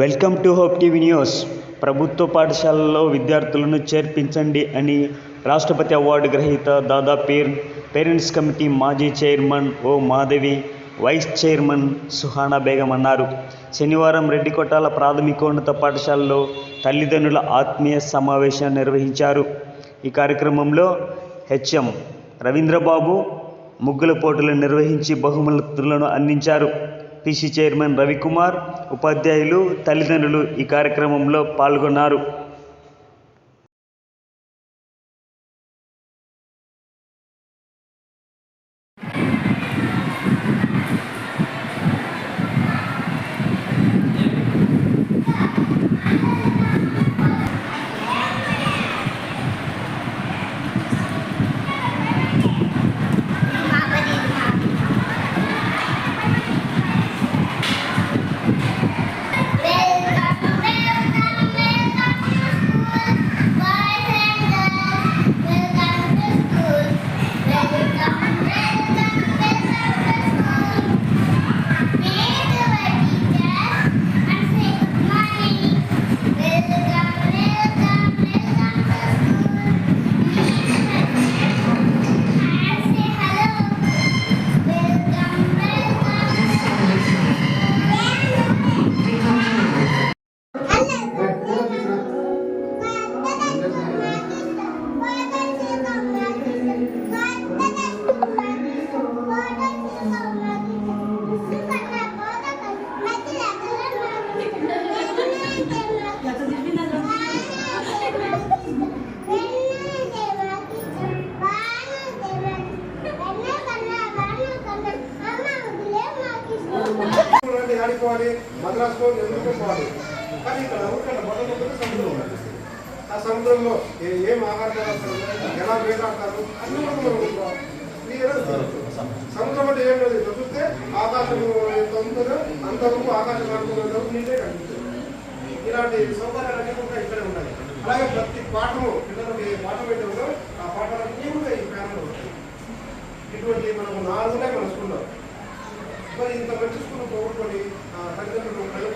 Welcome to Hope TV news. ప్రభుత్వ పాఠశాలల్లో విద్యార్థులను చేర్పించండి అని రాష్ట్రపతి అవార్డు గ్రహీత దాదా పేర్ పేరెంట్స్ కమిటీ మాజీ chairman O Madhavi vice chairman Suhana Begum అన్నారు. శనివారం రెడ్డికొట్టాల ప్రాథమికోన్నత పాఠశాలలో తల్లిదండ్రుల ఆత్మీయ సమావేశం నిర్వహించారు. ఈ కార్యక్రమంలో హెచ్ఎం రవీంద్రబాబు ముగ్గుల పోటీలు నిర్వహించి బహుమతులను అందించారు. పిసి చైర్మన్ రవికుమార్ ఉపాధ్యాయులు తల్లిదండ్రులు ఈ కార్యక్రమంలో పాల్గొన్నారు. నుండి ఆడుకోవాలి మద్రాసులో ఎందుకు పోవాలి? కానీ ఇక్కడ ఊరికన్నా మొదటి సముద్రం ఉంది. ఆ సముద్రంలో ఏం ఆహార పదార్థాలు ఎలా వేలాడతారు? అన్ని కూడా సముద్రం అంటే ఏం లేదు. ఇట్లా చూస్తే ఆకాశం ఎంత ఉంటుందో అంతవరకు ఆకాశం మార్గంలో నీటే కనిపిస్తుంది. ఇలాంటి సౌకర్యాలన్నీ కూడా ఇక్కడే ఉన్నాయి అలాగే ప్రతి పాఠము పిల్లలకి ఏ పాఠం అయితే ఉందో ఆ పాఠాలన్నీ కూడా ఈ ప్యానల్ ఉంటాయి. ఇటువంటి మనకు నాలుగునే మన స్కూల్లో మరి ఇంత మంచి స్కూల్ పోగొట్టుకొని తల్లిదండ్రులు